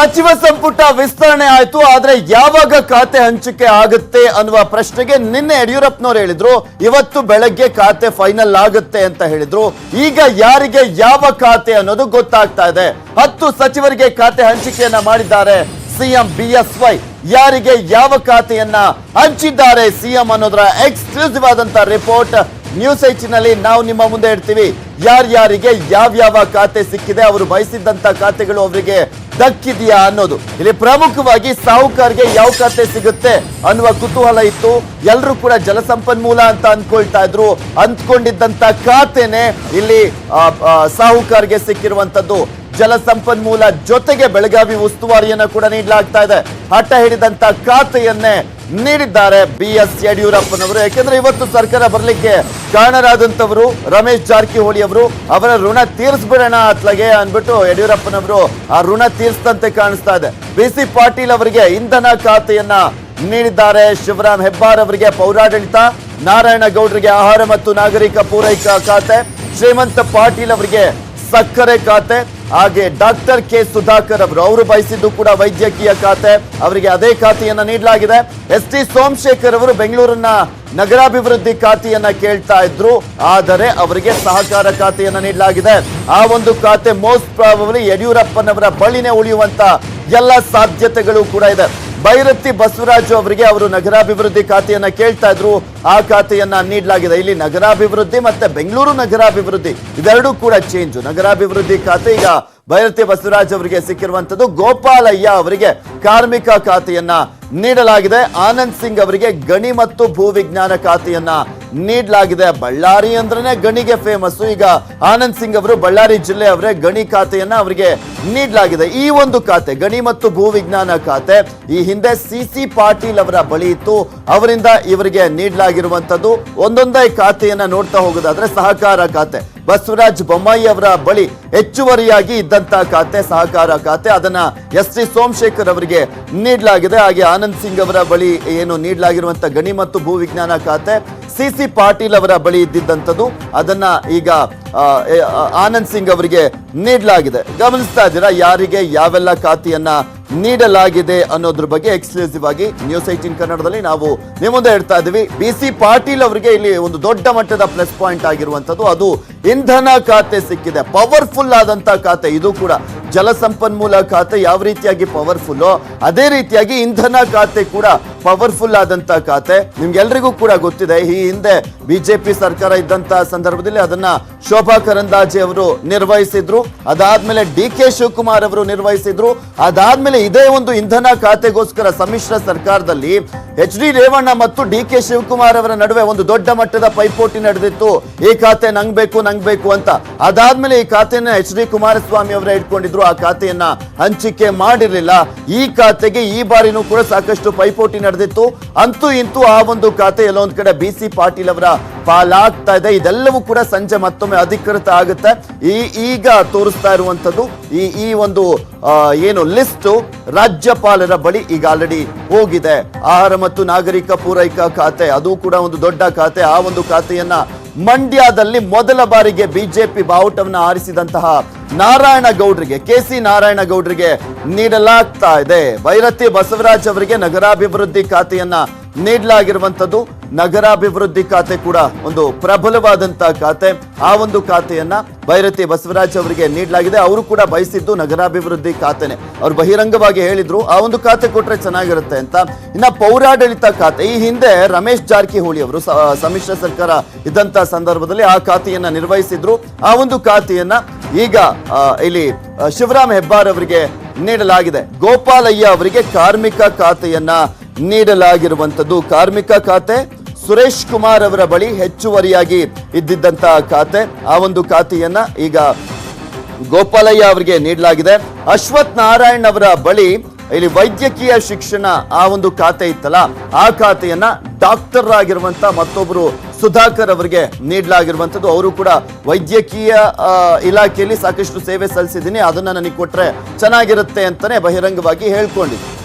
ಸಚಿವ ಸಂಪುಟ ವಿಸ್ತರಣೆ ಆಯ್ತು, ಆದ್ರೆ ಯಾವಾಗ ಖಾತೆ ಹಂಚಿಕೆ ಆಗುತ್ತೆ ಅನ್ನುವ ಪ್ರಶ್ನೆಗೆ ನಿನ್ನೆ ಯಡಿಯೂರಪ್ಪನವ್ರು ಹೇಳಿದ್ರು, ಇವತ್ತು ಬೆಳಗ್ಗೆ ಖಾತೆ ಫೈನಲ್ ಆಗುತ್ತೆ ಅಂತ ಹೇಳಿದ್ರು. ಈಗ ಯಾರಿಗೆ ಯಾವ ಖಾತೆ ಅನ್ನೋದು ಗೊತ್ತಾಗ್ತಾ ಇದೆ. ಹತ್ತು ಸಚಿವರಿಗೆ ಖಾತೆ ಹಂಚಿಕೆಯನ್ನ ಮಾಡಿದ್ದಾರೆ ಸಿಎಂ ಬಿಎಸ್ವೈ ಯಾರಿಗೆ ಯಾವ ಖಾತೆಯನ್ನ ಹಂಚಿದ್ದಾರೆ ಸಿಎಂ ಅನ್ನೋದರ ಎಕ್ಸ್ಕ್ಲೂಸಿವ್ ಆದಂತ ರಿಪೋರ್ಟ್ ನ್ಯೂಸ್ನಲ್ಲಿ ನಾವು ನಿಮ್ಮ ಮುಂದೆ ಇಡ್ತೀವಿ. ಯಾರ್ಯಾರಿಗೆ ಯಾವ್ಯಾವ ಖಾತೆ ಸಿಕ್ಕಿದೆ, ಅವರು ಬಯಸಿದ್ದಂತ ಖಾತೆಗಳು ಅವರಿಗೆ ದಕ್ಕಿದೆಯಾ ಅನ್ನೋದು. ಇಲ್ಲಿ ಪ್ರಮುಖವಾಗಿ ಸಾಹುಕಾರ್ಗೆ ಯಾವ ಖಾತೆ ಸಿಗುತ್ತೆ ಅನ್ನುವ ಕುತೂಹಲ ಇತ್ತು. ಎಲ್ಲರೂ ಕೂಡ ಜಲಸಂಪನ್ಮೂಲ ಅಂತ ಅಂದ್ಕೊಳ್ತಾ ಇದ್ರು. ಅಂದ್ಕೊಂಡಿದ್ದಂತ ಖಾತೆನೆ ಇಲ್ಲಿ ಸಾಹುಕಾರ್ಗೆ ಸಿಕ್ಕಿರುವಂತದ್ದು. ಜಲಸಂಪನ್ಮೂಲ ಜೊತೆಗೆ ಬೆಳಗಾವಿ ಉಸ್ತುವಾರಿಯನ್ನ ಕೂಡ ನೀಡಲಾಗ್ತಾ ಇದೆ. ಹಠ ಹಿಡಿದಂತ ಖಾತೆಯನ್ನೇ ನೀಡಿದ್ದಾರೆ ಬಿ ಎಸ್ ಯಡಿಯೂರಪ್ಪನವರು. ಯಾಕೆಂದ್ರೆ ಇವತ್ತು ಸರ್ಕಾರ ಬರಲಿಕ್ಕೆ ಕಾರಣರಾದಂತವರು ರಮೇಶ್ ಜಾರಕಿಹೊಳಿ ಅವರು. ಅವರ ಋಣ ತೀರಿಸ್ಬಿಡೋಣ ಅತ್ಲಗೆ ಅಂದ್ಬಿಟ್ಟು ಯಡಿಯೂರಪ್ಪನವರು ಆ ಋಣ ತೀರಿಸಿದಂತೆ ಕಾಣಿಸ್ತಾ ಇದೆ. ಬಿ ಸಿ ಪಾಟೀಲ್ ಅವರಿಗೆ ಇಂಧನ ಖಾತೆಯನ್ನ ನೀಡಿದ್ದಾರೆ. ಶಿವರಾಮ್ ಹೆಬ್ಬಾರ್ ಅವರಿಗೆ ಪೌರಾಡಳಿತ ನಾರಾಯಣ ಗೌಡರಿಗೆ ಆಹಾರ ಮತ್ತು ನಾಗರಿಕ ಪೂರೈಕಾ ಖಾತೆ, ಶ್ರೀಮಂತ ಪಾಟೀಲ್ ಅವರಿಗೆ ಸಕ್ಕರೆ ಖಾತೆ, ಹಾಗೆ ಡಾಕ್ಟರ್ ಕೆ ಸುಧಾಕರ್ ಅವರು ಅವರು ಬಯಸಿದ್ದು ಕೂಡ ವೈದ್ಯಕೀಯ ಖಾತೆ. ಅವರಿಗೆ ಅದೇ ಖಾತೆಯನ್ನ ನೀಡಲಾಗಿದೆ. ಎಸ್ ಟಿ ಸೋಮಶೇಖರ್ ಅವರು ಬೆಂಗಳೂರಿನ ನಗರಾಭಿವೃದ್ಧಿ ಖಾತೆಯನ್ನ ಕೇಳ್ತಾ ಇದ್ರು. ಆದರೆ ಅವರಿಗೆ ಸಹಕಾರ ಖಾತೆಯನ್ನ ನೀಡಲಾಗಿದೆ. ಆ ಒಂದು ಖಾತೆ ಮೋಸ್ಟ್ ಪ್ರಾಬಬ್ಲಿ ಯಡಿಯೂರಪ್ಪನವರ ಬಳಿನೇ ಉಳಿಯುವಂತ ಎಲ್ಲ ಸಾಧ್ಯತೆಗಳು ಕೂಡ ಇದೆ. ಬೈರತಿ ಬಸವರಾಜು ಅವರಿಗೆ ಅವರು ನಗರಾಭಿವೃದ್ಧಿ ಖಾತೆಯನ್ನ ಕೇಳ್ತಾ ಇದ್ರು. ಆ ಖಾತೆಯನ್ನ ನೀಡಲಾಗಿದೆ. ಇಲ್ಲಿ ನಗರಾಭಿವೃದ್ಧಿ ಮತ್ತೆ ಬೆಂಗಳೂರು ನಗರಾಭಿವೃದ್ಧಿ. ಇದೆರಡೂ ಕೂಡ ಚೇಂಜ್ ನಗರಾಭಿವೃದ್ಧಿ ಖಾತೆ ಈಗ ಬೈರತಿ ಬಸವರಾಜ್ ಅವರಿಗೆ ಸಿಕ್ಕಿರುವಂತದ್ದು ಗೋಪಾಲಯ್ಯ ಅವರಿಗೆ ಕಾರ್ಮಿಕ ಖಾತೆಯನ್ನ ನೀಡಲಾಗಿದೆ. ಆನಂದ್ ಸಿಂಗ್ ಅವರಿಗೆ ಗಣಿ ಮತ್ತು ಭೂ ವಿಜ್ಞಾನ ಖಾತೆಯನ್ನ ನೀಡಲಾಗಿದೆ. ಬಳ್ಳಾರಿ ಅಂದ್ರೇ ಗಣಿಗೆ ಫೇಮಸ್ ಈಗ ಆನಂದ್ ಸಿಂಗ್ ಅವರು ಬಳ್ಳಾರಿ ಜಿಲ್ಲೆ ಅವರೇ ಗಣಿ ಖಾತೆಯನ್ನ ಅವರಿಗೆ ನೀಡಲಾಗಿದೆ. ಈ ಒಂದು ಖಾತೆ, ಗಣಿ ಮತ್ತು ಭೂ ವಿಜ್ಞಾನ ಖಾತೆ, ಈ ಹಿಂದೆ ಸಿ ಸಿ ಪಾಟೀಲ್ ಅವರ ಬಳಿ ಇತ್ತು. ಅವರಿಂದ ಇವರಿಗೆ ನೀಡಲಾಗಿರುವಂತದ್ದು ಒಂದೊಂದೇ ಖಾತೆಯನ್ನ ನೋಡ್ತಾ ಹೋಗೋದಾದ್ರೆ ಸಹಕಾರ ಖಾತೆ. ಬಸವರಾಜ್ ಬೊಮ್ಮಾಯಿ ಅವರ ಬಳಿ ಹೆಚ್ಚುವರಿಯಾಗಿ ಇದ್ದಂತಹ ಖಾತೆ, ಸಹಕಾರ ಖಾತೆ. ಅದನ್ನ ಎಸ್ ಟಿ ಸೋಮಶೇಖರ್ ಅವರಿಗೆ ನೀಡಲಾಗಿದೆ. ಹಾಗೆ ಆನಂದ್ ಸಿಂಗ್ ಅವರ ಬಳಿ ಏನು ನೀಡಲಾಗಿರುವಂತಹ ಗಣಿ ಮತ್ತು ಭೂ ವಿಜ್ಞಾನ ಖಾತೆ. ಸಿ ಸಿ ಪಾಟೀಲ್ ಅವರ ಬಳಿ ಇದ್ದಿದ್ದಂಥದ್ದು, ಅದನ್ನ ಈಗ ಆನಂದ್ ಸಿಂಗ್ ಅವರಿಗೆ ನೀಡಲಾಗಿದೆ. ಗಮನಿಸ್ತಾ ಇದ್ದೀರಾ, ಯಾರಿಗೆ ಯಾವೆಲ್ಲ ಖಾತೆಯನ್ನ ನೀಡಲಾಗಿದೆ ಅನ್ನೋದ್ರ ಬಗ್ಗೆ ಎಕ್ಸ್ಕ್ಲೂಸಿವ್ ಆಗಿ ನ್ಯೂಸ್ ಏಟೀನ್ ಕನ್ನಡದಲ್ಲಿ ನಾವು ನಿಮ್ಮ ಮುಂದೆ ಇಡ್ತಾ ಇದ್ದೀವಿ. ಬಿ ಸಿ ಪಾಟೀಲ್ ಅವರಿಗೆ ಇಲ್ಲಿ ಒಂದು ದೊಡ್ಡ ಮಟ್ಟದ ಪ್ಲಸ್ ಪಾಯಿಂಟ್ ಆಗಿರುವಂತದ್ದು ಅದು ಇಂಧನ ಖಾತೆ ಸಿಕ್ಕಿದೆ. ಪವರ್ಫುಲ್ ಆದಂತ ಖಾತೆ. ಇದು ಕೂಡ ಜಲಸಂಪನ್ಮೂಲ ಖಾತೆ ಯಾವ ರೀತಿಯಾಗಿ ಪವರ್ಫುಲ್ ಅದೇ ರೀತಿಯಾಗಿ ಇಂಧನ ಖಾತೆ ಕೂಡ ಪವರ್ಫುಲ್ ಆದಂತ ಖಾತೆ. ನಿಮ್ಗೆಲ್ರಿಗೂ ಕೂಡ ಗೊತ್ತಿದೆ, ಈ ಹಿಂದೆ ಬಿಜೆಪಿ ಸರ್ಕಾರ ಇದ್ದಂತ ಸಂದರ್ಭದಲ್ಲಿ ಅದನ್ನ ಶೋಭಾ ಕರಂದಾಜೆ ಅವರು ನಿರ್ವಹಿಸಿದ್ರು. ಅದಾದ್ಮೇಲೆ ಡಿ ಕೆ ಶಿವಕುಮಾರ್ ಅವರು ನಿರ್ವಹಿಸಿದ್ರು. ಅದಾದ್ಮೇಲೆ ಇದೇ ಒಂದು ಇಂಧನ ಖಾತೆಗೋಸ್ಕರ ಸಮ್ಮಿಶ್ರ ಸರ್ಕಾರದಲ್ಲಿ ಎಚ್ ಡಿ ರೇವಣ್ಣ ಮತ್ತು ಡಿ ಕೆ ಶಿವಕುಮಾರ್ ಅವರ ನಡುವೆ ಒಂದು ದೊಡ್ಡ ಮಟ್ಟದ ಪೈಪೋಟಿ ನಡೆದಿತ್ತು. ಈ ಖಾತೆ ನಂಗ್ ಬೇಕು ನಂಗ್ ಬೇಕು ಅಂತ. ಅದಾದ್ಮೇಲೆ ಈ ಖಾತೆಯನ್ನ ಎಚ್ ಡಿ ಕುಮಾರಸ್ವಾಮಿ ಅವರೇ ಇಟ್ಕೊಂಡಿದ್ರು. ಆ ಖಾತೆಯನ್ನ ಹಂಚಿಕೆ ಮಾಡಿರಲಿಲ್ಲ. ಈ ಖಾತೆಗೆ ಈ ಬಾರಿನೂ ಕೂಡ ಸಾಕಷ್ಟು ಪೈಪೋಟಿ ನಡೆದಿತ್ತು. ಅಂತೂ ಇಂತೂ ಆ ಒಂದು ಖಾತೆ ಎಲ್ಲೊಂದ್ ಕಡೆ ಬಿ ಸಿ ಪಾಟೀಲ್ ಅವರ ಪಾಲಾಗ್ತಾ ಇದೆ. ಇದೆಲ್ಲವೂ ಕೂಡ ಸಂಜೆ ಮತ್ತೊಮ್ಮೆ ಅಧಿಕೃತ ಆಗುತ್ತೆ. ಈ ಈಗ ತೋರಿಸ್ತಾ ಇರುವಂತದ್ದು ಈ ಈ ಒಂದು ಏನು ಲಿಸ್ಟು ರಾಜ್ಯಪಾಲರ ಬಳಿ ಈಗ ಆಲ್ರೆಡಿ ಹೋಗಿದೆ. ಆಹಾರ ಮತ್ತು ನಾಗರಿಕ ಪೂರೈಕಾ ಖಾತೆ, ಅದು ಕೂಡ ಒಂದು ದೊಡ್ಡ ಖಾತೆ. ಆ ಒಂದು ಖಾತೆಯನ್ನ ಮಂಡ್ಯದಲ್ಲಿ ಮೊದಲ ಬಾರಿಗೆ ಬಿಜೆಪಿ ಬಾವುಟವನ್ನ ಆರಿಸಿದಂತಹ ನಾರಾಯಣ ಗೌಡ್ರಿಗೆ ಕೆ ಸಿ ನಾರಾಯಣ ಗೌಡ್ರಿಗೆ ನೀಡಲಾಗ್ತಾ ಇದೆ. ಭೈರತಿ ಬಸವರಾಜ್ ಅವರಿಗೆ ನಗರಾಭಿವೃದ್ಧಿ ಖಾತೆಯನ್ನ ನೀಡಲಾಗಿರುವಂತದ್ದು ನಗರಾಭಿವೃದ್ಧಿ ಖಾತೆ ಕೂಡ ಒಂದು ಪ್ರಬಲವಾದಂತಹ ಖಾತೆ. ಆ ಒಂದು ಖಾತೆಯನ್ನ ಭೈರತಿ ಬಸವರಾಜ್ ಅವರಿಗೆ ನೀಡಲಾಗಿದೆ. ಅವರು ಕೂಡ ಬಯಸಿದ್ದು ನಗರಾಭಿವೃದ್ಧಿ ಖಾತೆನೆ. ಅವ್ರು ಬಹಿರಂಗವಾಗಿ ಹೇಳಿದ್ರು, ಆ ಒಂದು ಖಾತೆ ಕೊಟ್ರೆ ಚೆನ್ನಾಗಿರುತ್ತೆ ಅಂತ. ಇನ್ನ ಪೌರಾಡಳಿತ ಖಾತೆ, ಈ ಹಿಂದೆ ರಮೇಶ್ ಜಾರಕಿಹೊಳಿ ಅವರು ಸಮ್ಮಿಶ್ರ ಸರ್ಕಾರ ಇದ್ದಂತ ಸಂದರ್ಭದಲ್ಲಿ ಆ ಖಾತೆಯನ್ನ ನಿರ್ವಹಿಸಿದ್ರು. ಆ ಒಂದು ಖಾತೆಯನ್ನ ಈಗ ಇಲ್ಲಿ, ಶಿವರಾಮ್ ಹೆಬ್ಬಾರ್ ಅವರಿಗೆ ನೀಡಲಾಗಿದೆ. ಗೋಪಾಲಯ್ಯ ಅವರಿಗೆ ಕಾರ್ಮಿಕ ಖಾತೆಯನ್ನ ನೀಡಲಾಗಿರುವಂತದ್ದು ಕಾರ್ಮಿಕ ಖಾತೆ. ಸುರೇಶ್ ಕುಮಾರ್ ಅವರ ಬಳಿ ಹೆಚ್ಚುವರಿಯಾಗಿ ಇದ್ದಿದ್ದಂತಹ ಖಾತೆ. ಆ ಒಂದು ಖಾತೆಯನ್ನ ಈಗ ಗೋಪಾಲಯ್ಯ ಅವರಿಗೆ ನೀಡಲಾಗಿದೆ. ಅಶ್ವಥ್ ನಾರಾಯಣ್ ಅವರ ಬಳಿ ಇಲ್ಲಿ ವೈದ್ಯಕೀಯ ಶಿಕ್ಷಣ ಆ ಒಂದು ಖಾತೆ ಇತ್ತಲ್ಲ, ಆ ಖಾತೆಯನ್ನ ಡಾಕ್ಟರ್ ಆಗಿರುವಂತ ಮತ್ತೊಬ್ಬರು ಸುಧಾಕರ್ ಅವರಿಗೆ ನೀಡಲಾಗಿರುವಂಥದ್ದು. ಅವರು ಕೂಡ ವೈದ್ಯಕೀಯ ಇಲಾಖೆಯಲ್ಲಿ ಸಾಕಷ್ಟು ಸೇವೆ ಸಲ್ಲಿಸಿದ್ದೀನಿ. ಅದನ್ನ ನನಗೆ ಕೊಟ್ರೆ ಚೆನ್ನಾಗಿರುತ್ತೆ ಅಂತಾನೆ ಬಹಿರಂಗವಾಗಿ ಹೇಳ್ಕೊಂಡಿದ್ರು